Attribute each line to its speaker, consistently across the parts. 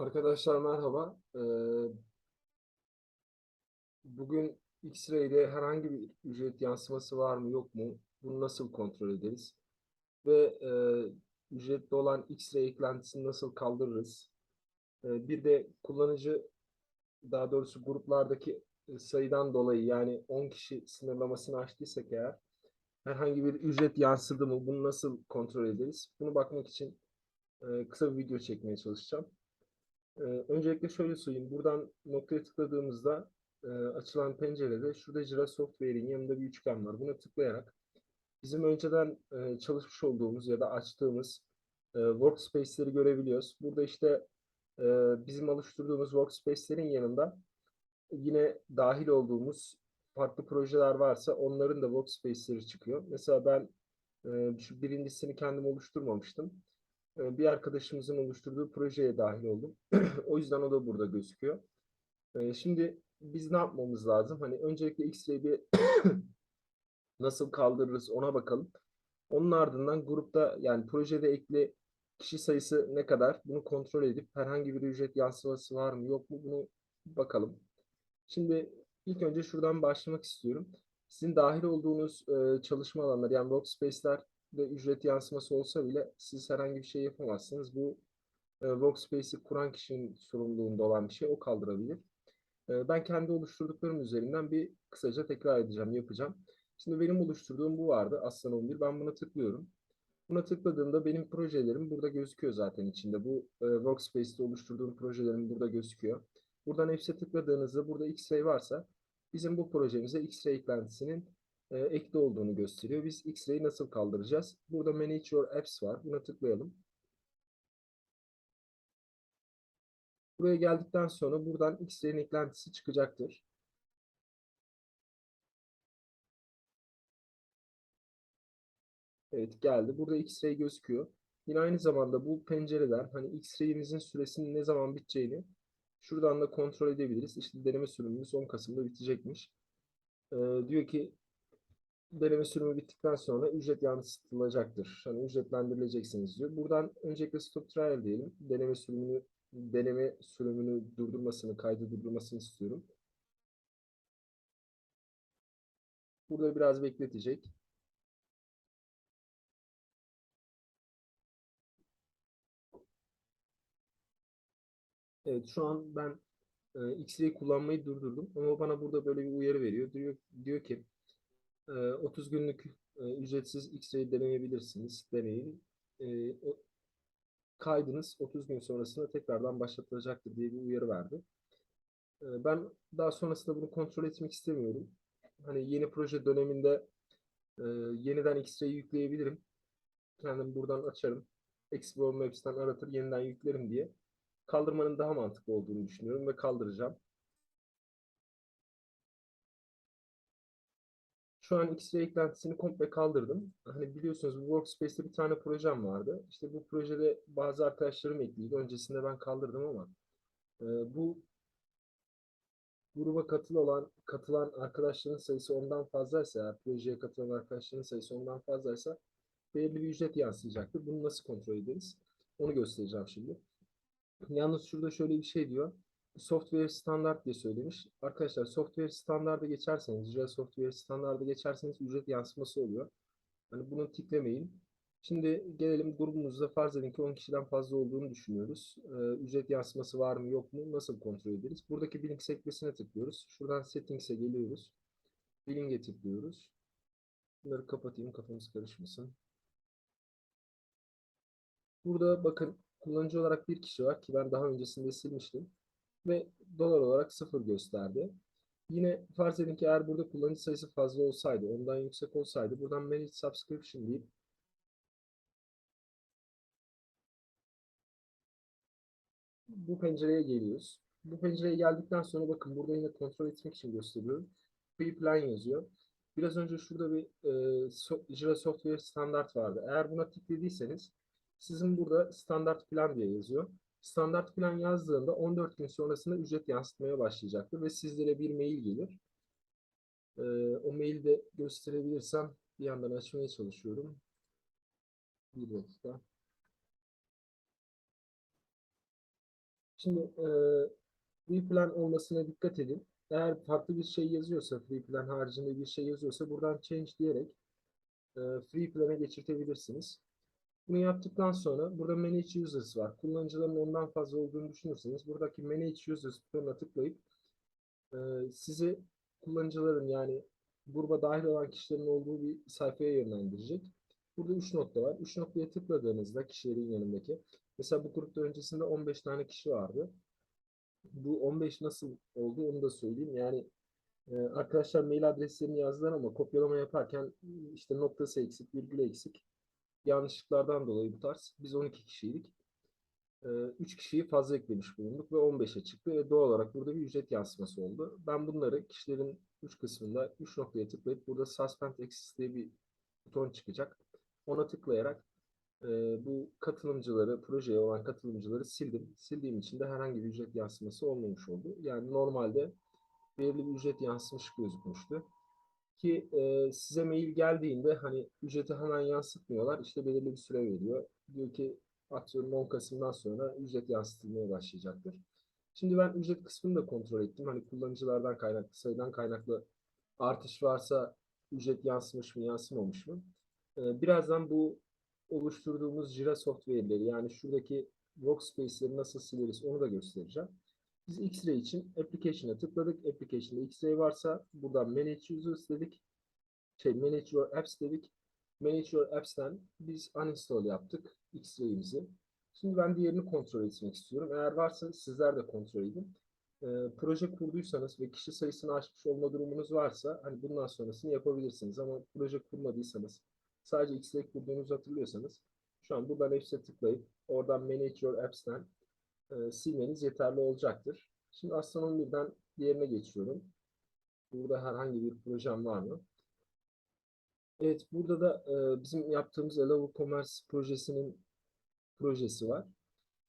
Speaker 1: Arkadaşlar merhaba. Ee, bugün X-ray'de herhangi bir ücret yansıması var mı yok mu? Bunu nasıl kontrol ederiz? Ve e, ücretli olan X-ray eklentisini nasıl kaldırırız? Ee, bir de kullanıcı daha doğrusu gruplardaki e, sayıdan dolayı yani 10 kişi sınırlamasını aştıysak eğer herhangi bir ücret yansıdı mı? Bunu nasıl kontrol ederiz? Bunu bakmak için e, kısa bir video çekmeye çalışacağım. Ee, öncelikle şöyle söyleyeyim. Buradan noktaya tıkladığımızda e, açılan pencerede şurada Jira Software'in yanında bir üçgen var. Buna tıklayarak bizim önceden e, çalışmış olduğumuz ya da açtığımız e, workspace'leri görebiliyoruz. Burada işte bizim oluşturduğumuz workspace'lerin yanında yine dahil olduğumuz farklı projeler varsa onların da workspace'leri çıkıyor. Mesela ben şu birincisini kendim oluşturmamıştım. E, bir arkadaşımızın oluşturduğu projeye dahil oldum. o yüzden o da burada gözüküyor. E, şimdi biz ne yapmamız lazım? Hani öncelikle X-Ray'i bir nasıl kaldırırız ona bakalım. Onun ardından grupta yani projede ekli kişi sayısı ne kadar bunu kontrol edip herhangi bir ücret yansıması var mı yok mu bunu bakalım. Şimdi ilk önce şuradan başlamak istiyorum. Sizin dahil olduğunuz e, çalışma alanları yani workspace'ler ve ücret yansıması olsa bile siz herhangi bir şey yapamazsınız. Bu e, workspace'i kuran kişinin sorumluluğunda olan bir şey. O kaldırabilir. E, ben kendi oluşturduklarım üzerinden bir kısaca tekrar edeceğim, yapacağım. Şimdi benim oluşturduğum bu vardı. Aslan 11. Ben buna tıklıyorum. Buna tıkladığımda benim projelerim burada gözüküyor zaten içinde. Bu e, workspace'te oluşturduğum projelerim burada gözüküyor. Buradan hepsi tıkladığınızda burada X-Ray varsa bizim bu projemize X-Ray eklentisinin e, ekli olduğunu gösteriyor. Biz X-Ray'i nasıl kaldıracağız? Burada Manage Your Apps var. Buna tıklayalım. Buraya geldikten sonra buradan X-Ray'in eklentisi çıkacaktır. Evet geldi. Burada X-Ray gözüküyor. Yine aynı zamanda bu pencereden hani X-Ray'imizin süresinin ne zaman biteceğini şuradan da kontrol edebiliriz. İşte deneme sürümümüz 10 Kasım'da bitecekmiş. Ee, diyor ki deneme sürümü bittikten sonra ücret yansıtılacaktır. Hani ücretlendirileceksiniz diyor. Buradan öncelikle stop trial diyelim. Deneme sürümünü deneme sürümünü durdurmasını, kaydı durdurmasını istiyorum. Burada biraz bekletecek. Evet şu an ben e, X-Ray kullanmayı durdurdum ama bana burada böyle bir uyarı veriyor. Diyor, diyor ki 30 ee, günlük e, ücretsiz X-ray deneyebilirsiniz. Deneyin. Ee, kaydınız 30 gün sonrasında tekrardan başlatılacaktır diye bir uyarı verdi. Ee, ben daha sonrasında bunu kontrol etmek istemiyorum. Hani yeni proje döneminde e, yeniden X-ray yükleyebilirim. Kendim buradan açarım. Explore Maps'ten aratır yeniden yüklerim diye. Kaldırmanın daha mantıklı olduğunu düşünüyorum ve kaldıracağım. Şu an X-ray eklentisini komple kaldırdım. Hani biliyorsunuz bu Workspace'te bir tane projem vardı. İşte bu projede bazı arkadaşlarım ekliydi. Öncesinde ben kaldırdım ama e, bu gruba katıl olan, katılan arkadaşların sayısı ondan fazlaysa, projeye katılan arkadaşların sayısı ondan fazlaysa belirli bir ücret yansıyacaktır. Bunu nasıl kontrol ederiz? Onu göstereceğim şimdi. Yalnız şurada şöyle bir şey diyor software standart diye söylemiş. Arkadaşlar software standardı geçerseniz, Jira software standardı geçerseniz ücret yansıması oluyor. Hani bunu tiklemeyin. Şimdi gelelim grubumuzda farz edin ki 10 kişiden fazla olduğunu düşünüyoruz. Ee, ücret yansıması var mı yok mu nasıl kontrol ederiz? Buradaki bilink sekmesine tıklıyoruz. Şuradan settings'e geliyoruz. Billing'e tıklıyoruz. Bunları kapatayım kafamız karışmasın. Burada bakın kullanıcı olarak bir kişi var ki ben daha öncesinde silmiştim ve dolar olarak sıfır gösterdi. Yine farz edin ki eğer burada kullanıcı sayısı fazla olsaydı, ondan yüksek olsaydı buradan Manage Subscription deyip bu pencereye geliyoruz. Bu pencereye geldikten sonra bakın burada yine kontrol etmek için gösteriyorum. Free Plan yazıyor. Biraz önce şurada bir e, so, Jira Software standart vardı. Eğer buna tıkladıysanız sizin burada standart plan diye yazıyor. Standart plan yazdığında 14 gün sonrasında ücret yansıtmaya başlayacaktır ve sizlere bir mail gelir. Ee, o maili de gösterebilirsem bir yandan açmaya çalışıyorum. Bir dakika. Şimdi e, free plan olmasına dikkat edin. Eğer farklı bir şey yazıyorsa, free plan haricinde bir şey yazıyorsa buradan change diyerek e, free plan'a geçirtebilirsiniz. Bunu yaptıktan sonra burada manage users var. Kullanıcıların ondan fazla olduğunu düşünürseniz buradaki manage users butonuna tıklayıp e, sizi kullanıcıların yani gruba dahil olan kişilerin olduğu bir sayfaya yönlendirecek. Burada 3 nokta var. 3 noktaya tıkladığınızda kişilerin yanındaki mesela bu grupta öncesinde 15 tane kişi vardı. Bu 15 nasıl oldu onu da söyleyeyim. Yani e, arkadaşlar mail adreslerini yazdılar ama kopyalama yaparken işte noktası eksik, virgülü eksik yanlışlıklardan dolayı bu tarz. Biz 12 kişiydik. 3 kişiyi fazla eklemiş bulunduk ve 15'e çıktı ve doğal olarak burada bir ücret yansıması oldu. Ben bunları kişilerin 3 kısmında 3 noktaya tıklayıp burada Suspend Access diye bir buton çıkacak. Ona tıklayarak e, bu katılımcıları, projeye olan katılımcıları sildim. Sildiğim için de herhangi bir ücret yansıması olmamış oldu. Yani normalde belirli bir ücret yansımış gözükmüştü. Ki e, size mail geldiğinde hani ücreti hemen yansıtmıyorlar. İşte belirli bir süre veriyor. Diyor ki atıyorum 10 Kasım'dan sonra ücret yansıtılmaya başlayacaktır. Şimdi ben ücret kısmını da kontrol ettim. Hani kullanıcılardan kaynaklı, sayıdan kaynaklı artış varsa ücret yansımış mı, yansımamış mı? Ee, birazdan bu oluşturduğumuz Jira software'leri yani şuradaki workspace'leri nasıl sileriz onu da göstereceğim. Biz X-Ray için Application'a tıkladık. Application'da X-Ray varsa buradan Manage Users dedik. Şey, Manage Your Apps dedik. Manage Your Apps'ten biz uninstall yaptık X-Ray'imizi. Şimdi ben diğerini kontrol etmek istiyorum. Eğer varsa sizler de kontrol edin. Ee, proje kurduysanız ve kişi sayısını aşmış olma durumunuz varsa hani bundan sonrasını yapabilirsiniz. Ama proje kurmadıysanız sadece X-Ray kurduğunuzu hatırlıyorsanız şu an buradan Apps'e tıklayıp oradan Manage Your Apps'ten e, silmeniz yeterli olacaktır. Şimdi Aslan 11'den diğerine geçiyorum. Burada herhangi bir projem var mı? Evet, burada da e, bizim yaptığımız Elavo Commerce projesinin projesi var.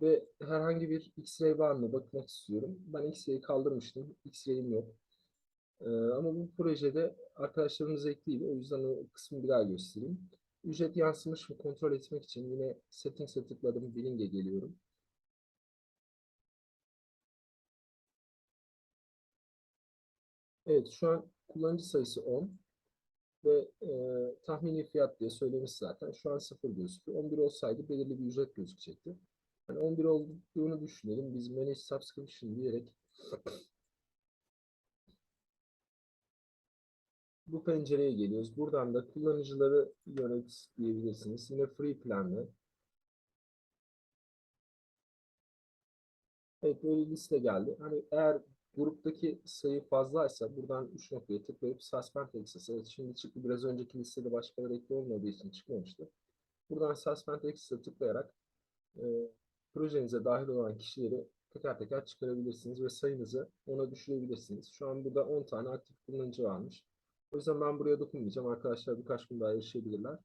Speaker 1: Ve herhangi bir X-ray var mı bakmak istiyorum. Ben X-ray'i kaldırmıştım. X-ray'im yok. E, ama bu projede arkadaşlarımız ekliydi. O yüzden o kısmı bir daha göstereyim. Ücret yansımış mı kontrol etmek için yine Settings'e tıkladım. Billing'e geliyorum. Evet, şu an kullanıcı sayısı 10 ve e, tahmini fiyat diye söylemiş zaten. Şu an 0 gözüküyor. 11 olsaydı belirli bir ücret gözükecekti. Yani 11 olduğunu düşünelim. Biz Manage Subscription diyerek bu pencereye geliyoruz. Buradan da kullanıcıları yönet diyebilirsiniz. Yine Free Plan'le. Evet böyle liste geldi. Hani eğer gruptaki sayı fazlaysa buradan 3 noktaya tıklayıp suspend access. Evet şimdi çıktı. Biraz önceki listede başkaları ekli olmadığı için çıkmamıştı. Buradan suspend access'e tıklayarak e, projenize dahil olan kişileri teker teker çıkarabilirsiniz ve sayınızı ona düşürebilirsiniz. Şu an burada 10 tane aktif kullanıcı varmış. O yüzden ben buraya dokunmayacağım. Arkadaşlar birkaç gün daha yaşayabilirler.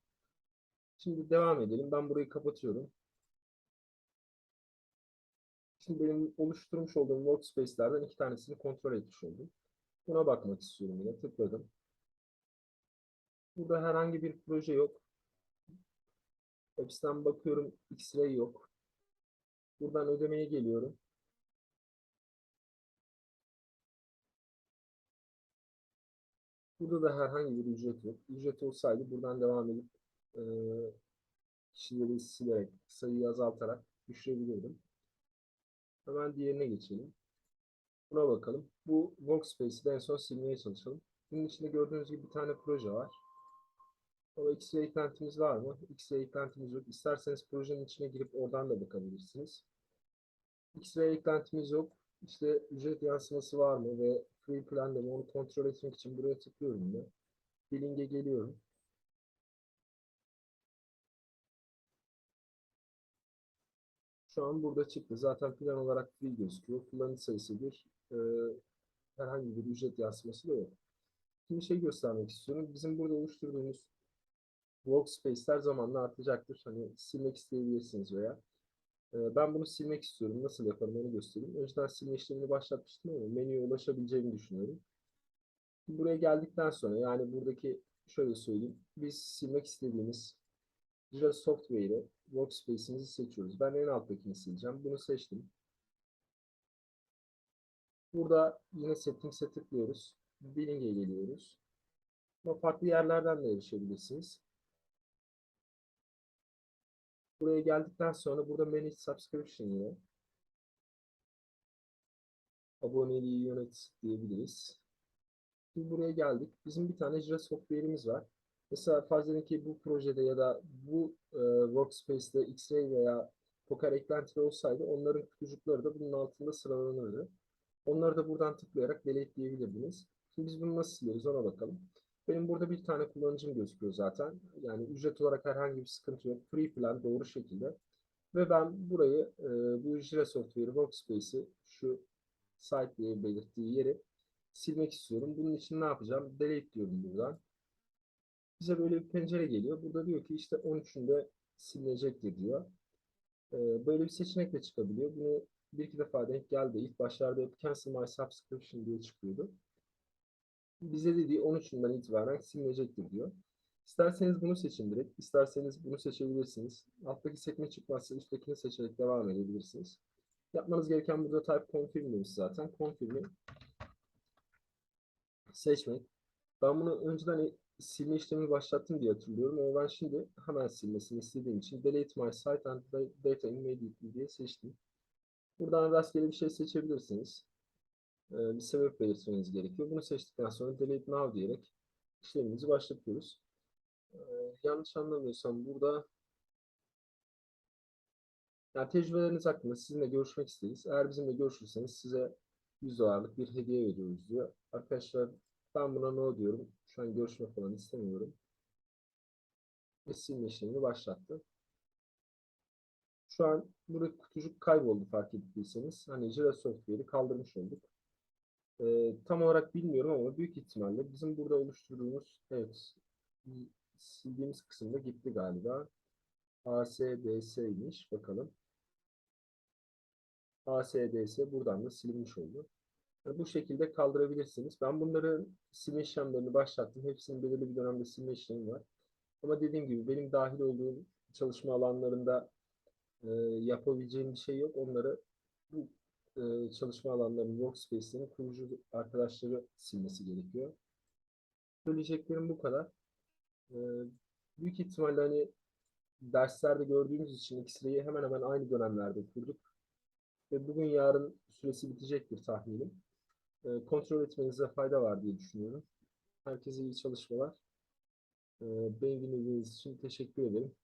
Speaker 1: Şimdi devam edelim. Ben burayı kapatıyorum. Şimdi benim oluşturmuş olduğum workspace'lerden iki tanesini kontrol etmiş oldum. Buna bakmak istiyorum yine. Tıkladım. Burada herhangi bir proje yok. Hepsinden bakıyorum. X-ray yok. Buradan ödemeye geliyorum. Burada da herhangi bir ücret yok. Ücret olsaydı buradan devam edip e, kişileri silerek, sayıyı azaltarak düşürebilirdim. Hemen diğerine geçelim. Buna bakalım. Bu workspace'i en son silmeye çalışalım. Bunun içinde gördüğünüz gibi bir tane proje var. Ama X-ray eklentimiz var mı? X-ray eklentimiz yok. İsterseniz projenin içine girip oradan da bakabilirsiniz. X-ray eklentimiz yok. İşte ücret yansıması var mı ve free plan'da mı onu kontrol etmek için buraya tıklıyorum yine. Billing'e geliyorum. Şu an burada çıktı. Zaten plan olarak free gözüküyor. Kullanıcı sayısı bir. E, herhangi bir ücret yansıması da yok. Şimdi şey göstermek istiyorum. Bizim burada oluşturduğumuz workspace'ler zamanla artacaktır. Hani silmek isteyebilirsiniz veya. E, ben bunu silmek istiyorum. Nasıl yaparım onu göstereyim. Önceden silme işlemini başlatmıştım ama menüye ulaşabileceğimi düşünüyorum. Buraya geldikten sonra yani buradaki şöyle söyleyeyim. Biz silmek istediğimiz Jira Software'ı workspace'imizi seçiyoruz. Ben en alttakini sileceğim. Bunu seçtim. Burada yine Settings'e tıklıyoruz. Billing'e geliyoruz. Ama farklı yerlerden de erişebilirsiniz. Buraya geldikten sonra burada Manage Subscription yine. Aboneliği yönet diyebiliriz. Şimdi buraya geldik. Bizim bir tane Jira software'imiz var. Mesela farz edin ki bu projede ya da bu e, workspace'te X-Ray veya Poker eklentileri olsaydı onların kutucukları da bunun altında sıralanırdı. Onları da buradan tıklayarak delete diyebilirdiniz. Şimdi biz bunu nasıl siliyoruz ona bakalım. Benim burada bir tane kullanıcım gözüküyor zaten. Yani ücret olarak herhangi bir sıkıntı yok. Free plan doğru şekilde. Ve ben burayı e, bu Jira Software Workspace'i şu site diye belirttiği yeri silmek istiyorum. Bunun için ne yapacağım? Delete diyorum buradan. Bize böyle bir pencere geliyor. Burada diyor ki işte 13'ünde silinecektir diyor. E, böyle bir seçenek de çıkabiliyor. Bunu bir iki defa denk geldi. İlk başlarda hep cancel my subscription diye çıkıyordu. Bize dediği 13'ünden itibaren silinecektir diyor. İsterseniz bunu seçin direkt. isterseniz bunu seçebilirsiniz. Alttaki sekme çıkmazsa üsttekini seçerek devam edebilirsiniz. Yapmanız gereken burada type confirm demiş zaten. Confirm'i seçmek. Ben bunu önceden silme işlemi başlattım diye hatırlıyorum ama ben şimdi hemen silmesini istediğim için delete my site and data immediately diye seçtim. Buradan rastgele bir şey seçebilirsiniz. Ee, bir sebep belirtmeniz gerekiyor. Bunu seçtikten sonra delete now diyerek işlemimizi başlatıyoruz. Ee, yanlış anlamıyorsam burada yani tecrübeleriniz hakkında sizinle görüşmek isteriz. Eğer bizimle görüşürseniz size 100 dolarlık bir hediye veriyoruz diyor. Arkadaşlar ben buna no diyorum. Şu an görüşme falan istemiyorum. Ve silme işlemini başlattı. Şu an burada kutucuk kayboldu fark ettiyseniz. Hani Jira Software'i kaldırmış olduk. Ee, tam olarak bilmiyorum ama büyük ihtimalle bizim burada oluşturduğumuz evet sildiğimiz kısımda gitti galiba. ASDS'ymiş. Bakalım. ASDS buradan da silinmiş oldu. Bu şekilde kaldırabilirsiniz. Ben bunları silme işlemlerini başlattım. Hepsinin belirli bir dönemde silme işlemi var. Ama dediğim gibi benim dahil olduğum çalışma alanlarında e, yapabileceğim bir şey yok. Onları bu e, çalışma alanlarının workspace'lerin kurucu arkadaşları silmesi gerekiyor. Söyleyeceklerim bu kadar. E, büyük ihtimalle hani derslerde gördüğümüz için X-Ray'i hemen hemen aynı dönemlerde kurduk. Ve bugün yarın süresi bitecektir tahminim. E, kontrol etmenize fayda var diye düşünüyorum. Herkese iyi çalışmalar. E, beni dinlediğiniz için teşekkür ederim.